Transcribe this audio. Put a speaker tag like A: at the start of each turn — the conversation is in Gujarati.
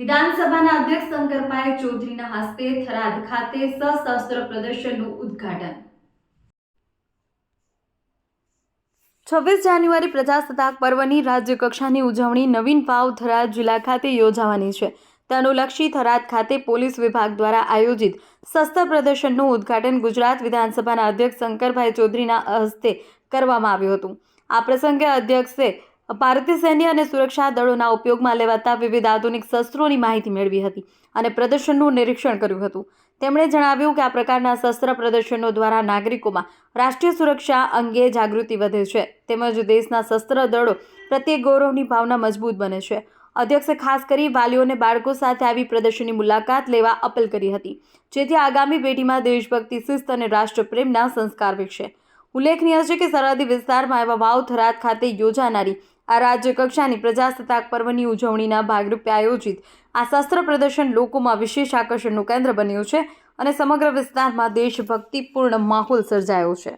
A: વિધાનસભાના અધ્યક્ષ શંકરભાઈ ચૌધરીના હસ્તે થરાદ ખાતે સશસ્ત્ર પ્રદર્શનનું ઉદ્ઘાટન. છવ્વીસ જાન્યુઆરી પ્રજાસત્તાક પર્વની રાજ્યકક્ષાની ઉજવણી નવીન પાવ થરાદ જિલ્લા ખાતે યોજાવાની છે. તે અનુલક્ષી થરાદ ખાતે પોલીસ વિભાગ દ્વારા આયોજિત શસ્ત્ર પ્રદર્શનનું ઉદ્ઘાટન ગુજરાત વિધાનસભાના અધ્યક્ષ શંકરભાઈ ચૌધરીના હસ્તે કરવામાં આવ્યું હતું. આ પ્રસંગે અધ્યક્ષે ભારતીય સૈન્ય અને સુરક્ષા દળોના ઉપયોગમાં લેવાતા વિવિધ આધુનિક શસ્ત્રોની માહિતી મેળવી હતી અને પ્રદર્શનનું નિરીક્ષણ કર્યું હતું. તેમણે જણાવ્યું કે આ પ્રકારના શસ્ત્ર પ્રદર્શનો દ્વારા નાગરિકોમાં રાષ્ટ્રીય સુરક્ષા અંગે જાગૃતિ વધે છે. તેમજ દેશના શસ્ત્ર દળો પ્રત્યે ગૌરવની ભાવના મજબૂત બને છે. અધ્યક્ષે ખાસ કરી વાલીઓને બાળકો સાથે આવી પ્રદર્શનની મુલાકાત લેવા અપીલ કરી હતી, જેથી આગામી પેઢીમાં દેશભક્તિ, શિસ્ત અને રાષ્ટ્રપ્રેમના સંસ્કાર વિકસે. ઉલ્લેખનીય છે કે સરહદી વિસ્તારમાં એવા વાવ, થરાદ ખાતે યોજાનારી આ રાજ્ય કક્ષાની પ્રજાસત્તાક પર્વની ઉજવણીના ભાગરૂપે આયોજિત આ શસ્ત્ર પ્રદર્શન લોકોમાં વિશેષ આકર્ષણનું કેન્દ્ર બન્યું છે અને સમગ્ર વિસ્તારમાં દેશભક્તિપૂર્ણ માહોલ સર્જાયો છે.